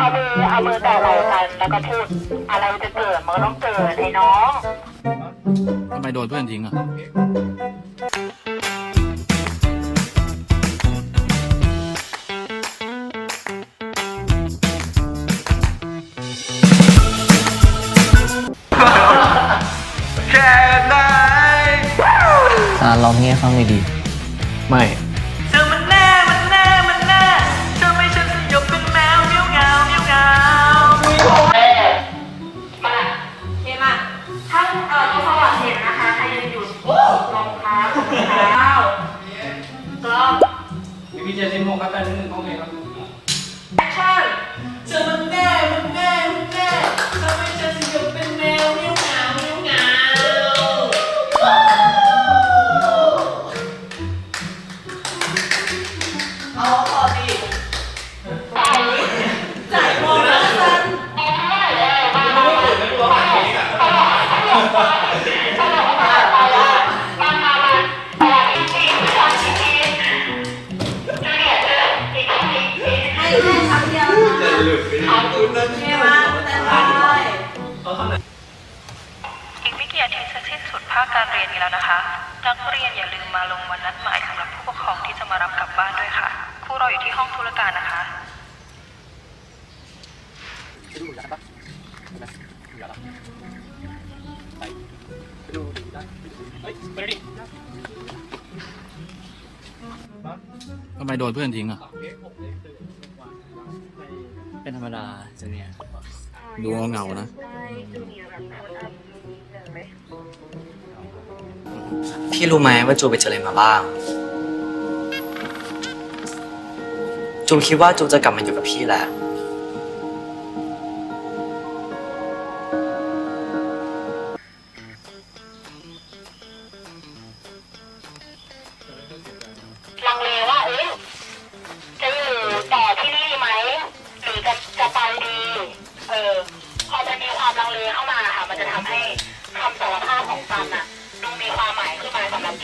เอามือเอามือแตะไหล่กันแล้วก็พูดอะไรจะเกิดมันก็ต้องเกิดไอ้น้อง ทำไมโดนเพื่อนทิ้งอะอ่าร้องเงให้ฟังหน่อยดีไม่ พี่เจสิบหกครับแต่หนึ่งโอเคครับแอคชั่นเธอมันแน่มันแน่มันแน่เธอไม่ฉันสยบเป็นแมวเมียวเหงาเมียวเหงาเอาพอดีจ่ายโมนะสันมา นะเมียมาแต่ตายอีกไม่กี่อาทิตย์จะสิ้นสุดภาคการเรียนนี้แล้วนะคะ นักเรียนอย่าลืมมาลงวันนัดหมายสำหรับผู้ปกครองที่จะมารับกลับบ้านด้วยค่ะผู้รออยู่ที่ห้องธุรการนะคะทำไมโดนเพื่อนทิ้งอะ เป็นธรรมดาจูเนียร์ดูเหงาๆนะ พี่รู้ไหมว่าจูไปเจออะไรมาบ้าง จูคิดว่าจูจะกลับมาอยู่กับพี่แหละ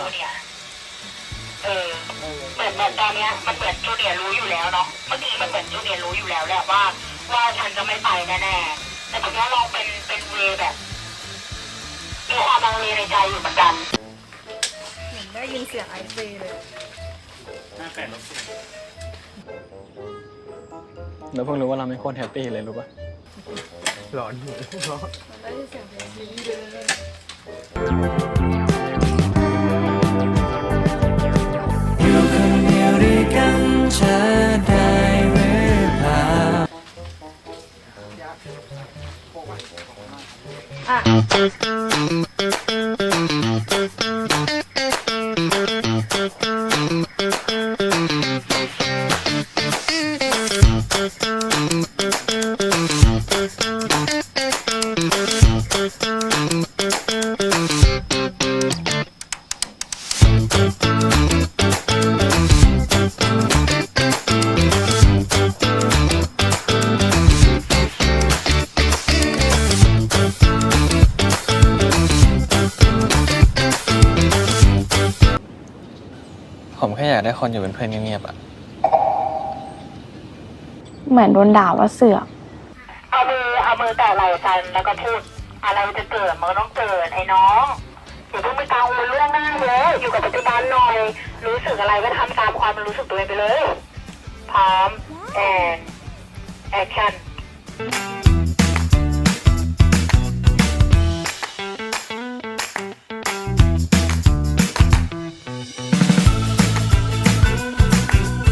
จูเนียร์เออเหมือนเหมือนตอนเนี้ยมันเหมือนจูเนียร์รู้อยู่แล้วเนาะเมื่อกี้มันเหมือนจูเนียร์รู้อยู่แล้วแหละว่า ว่าฉันจะไม่ไปแน่ๆแต่ทีนี้ลองเป็นเป็นเวแบบมีความลังเลในใจอยู่เหมือนกันได้ยินเสียงไอซีเลยแล้วเพิ่งรู้ว่าเราไม่โคตรแฮปปี้เลยรู้ปะได้ยินเสียงเพลงซีรีส์เลยอยู่ Ah. ผมแค่อยากได้คนอยู่เป็นเพื่อนเงียบๆอะเหมือนโดนด่าว่าเสือกเอามือเอามือแตะไหล่กันแล้วก็พูด อะไรจะเกิดมันก็ต้องเกิดไอ้น้องอย่าเพิ่งไปกังวลเรื่องหน้าเยอะอยู่กับปัจจุบันหน่อย รู้สึกอะไรก็ทำตามความรู้สึกตัวเองไปเลย พร้อมแอนแอคชั่น